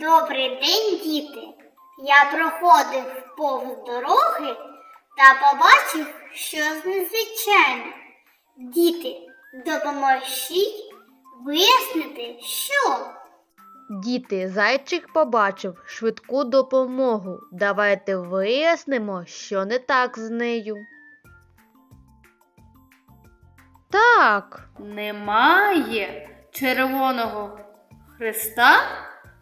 Добрий день, діти. Я проходив повз дороги та побачив щось незвичайне. Діти, допоможіть вияснити, що. Діти, зайчик побачив швидку допомогу. Давайте вияснимо, що не так з нею. Так, Немає червоного хреста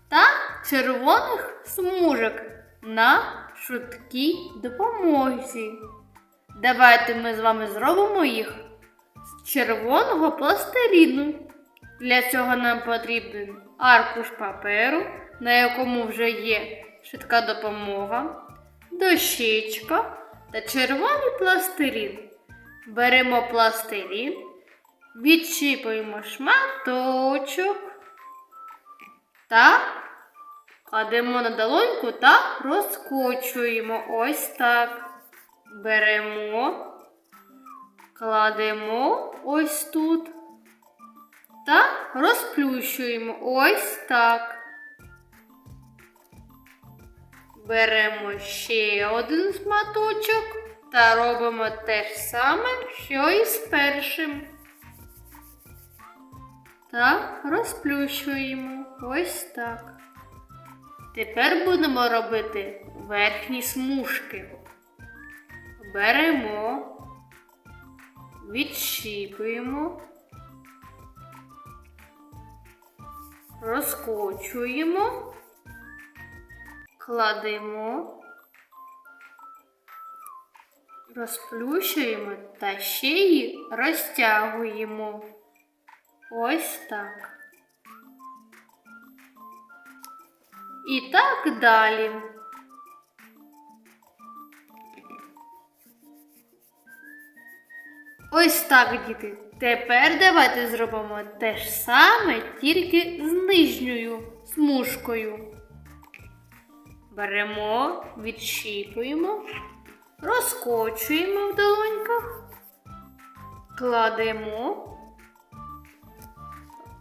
та червоних смужок на швидкій допомозі. Давайте ми з вами зробимо їх з червоного пластиліну. Для цього нам потрібен аркуш паперу, на якому вже є швидка допомога, дощечка та червоний пластилін. Беремо пластилін, відчіпуємо шматочок та кладемо на долоньку та розкочуємо. Ось так. Беремо, кладемо ось тут та розплющуємо ось так. Беремо ще один шматочок та робимо те ж саме, що і з першим. Та розплющуємо ось так. Тепер будемо робити верхні смужки. Беремо, відщіпуємо, розкочуємо, кладемо, розплющуємо та ще її розтягуємо. Ось так. І так далі. Ось так, діти. Тепер давайте зробимо те ж саме, тільки з нижньою смужкою. Беремо, відщіпуємо, розкочуємо в долоньках, кладемо,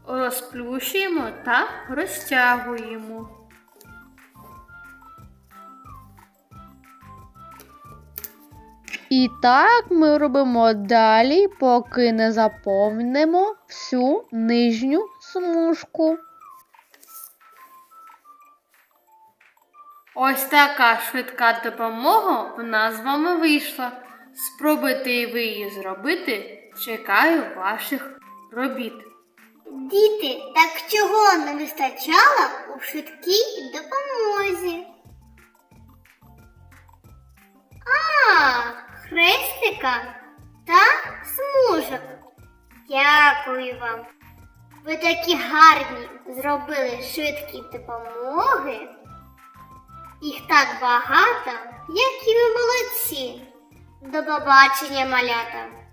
розплющуємо та розтягуємо. і так ми робимо далі, поки не заповнимо всю нижню смужку. Ось така швидка допомога в нас з вами вийшла. Спробуйте і ви її зробити. Чекаю ваших робіт. Діти, так чого не вистачало у швидкій допомозі? А, хрестика та смужок. Дякую вам. Ви такі гарні зробили швидкі допомоги. Їх так багато, які ви молодці. До побачення, малята.